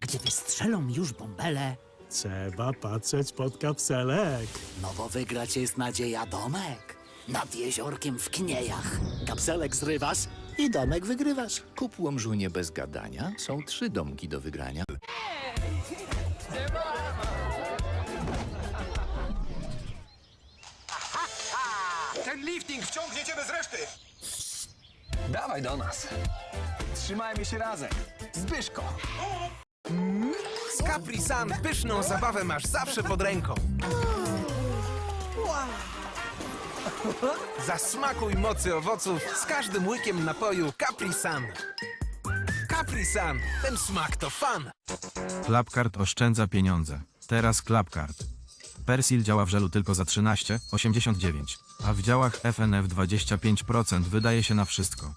Gdy wystrzelą już bąbele, Trzeba patrzeć pod kapselek. no bo wygrać jest nadzieja domek. Nad jeziorkiem w kniejach. Kapselek zrywasz i domek wygrywasz. Kup łomżunie bez gadania. Są trzy domki do wygrania. Ten lifting wciągnie cię bez reszty! Dawaj do nas. Trzymajmy się razem. Zbyszko. Z Capri Sun pyszną zabawę masz zawsze pod ręką. Zasmakuj mocy owoców z każdym łykiem napoju Capri Sun. Capri Sun, ten smak to fan. Klapkart oszczędza pieniądze. Teraz Klapkart. Persil działa w żelu tylko za 13,89, a w działach FNF 25% wydaje się na wszystko.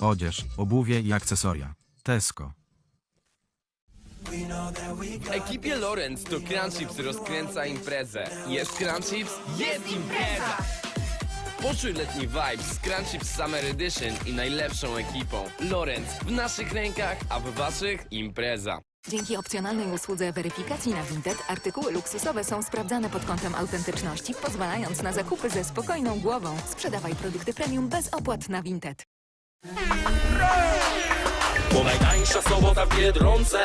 Odzież, obuwie i akcesoria. Tesco. Ekipie Lorenz to Crunchips rozkręca imprezę. Jest Crunchips? Jest impreza! Poczuj letni vibe z Crunchips Summer Edition i najlepszą ekipą. Lorenz w naszych rękach, a w waszych impreza. Dzięki opcjonalnej usłudze weryfikacji na Vinted artykuły luksusowe są sprawdzane pod kątem autentyczności, pozwalając na zakupy ze spokojną głową. Sprzedawaj produkty premium bez opłat na Vinted. Hooray! Bo najtańsza sobota w Biedronce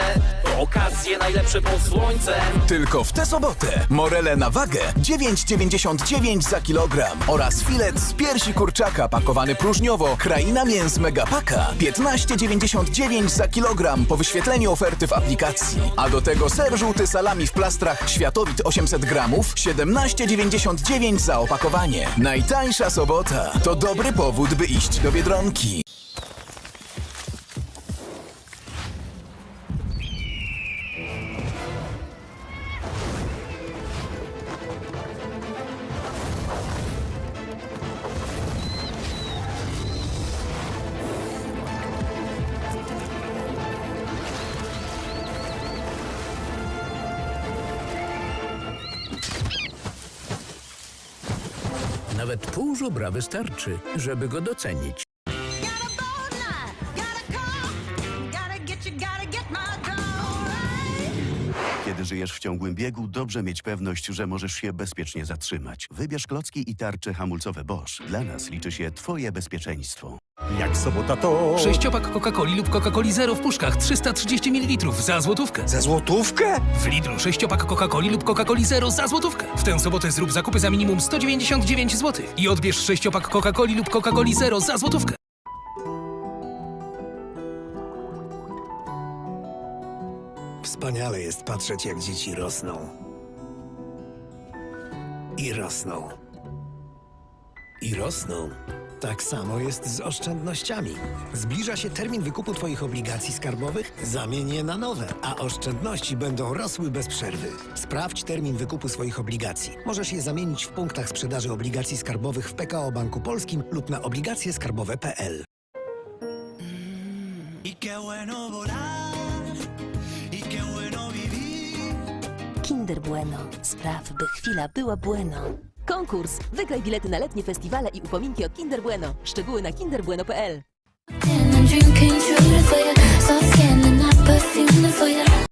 To okazje najlepsze pod słońcem. Tylko w tę sobotę. Morele na wagę. 9,99 za kilogram. Oraz filet z piersi kurczaka pakowany próżniowo. Kraina Mięs Megapaka. 15,99 za kilogram po wyświetleniu oferty w aplikacji. A do tego ser żółty salami w plastrach Światowit 800 gramów. 17,99 za opakowanie. Najtańsza sobota. To dobry powód, by iść do Biedronki. Nawet pół żubra wystarczy, żeby go docenić. Kiedy żyjesz w ciągłym biegu, dobrze mieć pewność, że możesz się bezpiecznie zatrzymać. Wybierz klocki i tarcze hamulcowe Bosch. Dla nas liczy się Twoje bezpieczeństwo. Jak sobota to... Sześciopak Coca-Coli lub Coca-Coli Zero w puszkach 330 ml za złotówkę. Za złotówkę? W Lidlu sześciopak Coca-Coli lub Coca-Coli Zero za złotówkę. W tę sobotę zrób zakupy za minimum 199 zł i odbierz sześciopak Coca-Coli lub Coca-Coli Zero za złotówkę. Wspaniale jest patrzeć, jak dzieci rosną. I rosną. I rosną. Tak samo jest z oszczędnościami. Zbliża się termin wykupu Twoich obligacji skarbowych, zamień je na nowe, a oszczędności będą rosły bez przerwy. Sprawdź termin wykupu swoich obligacji. Możesz je zamienić w punktach sprzedaży obligacji skarbowych w PKO Banku Polskim lub na obligacjeskarbowe.pl. Kinder Bueno. Spraw, by chwila była bueno. Konkurs! Wygraj bilety na letnie festiwale i upominki od Kinder Bueno. Szczegóły na kinderbueno.pl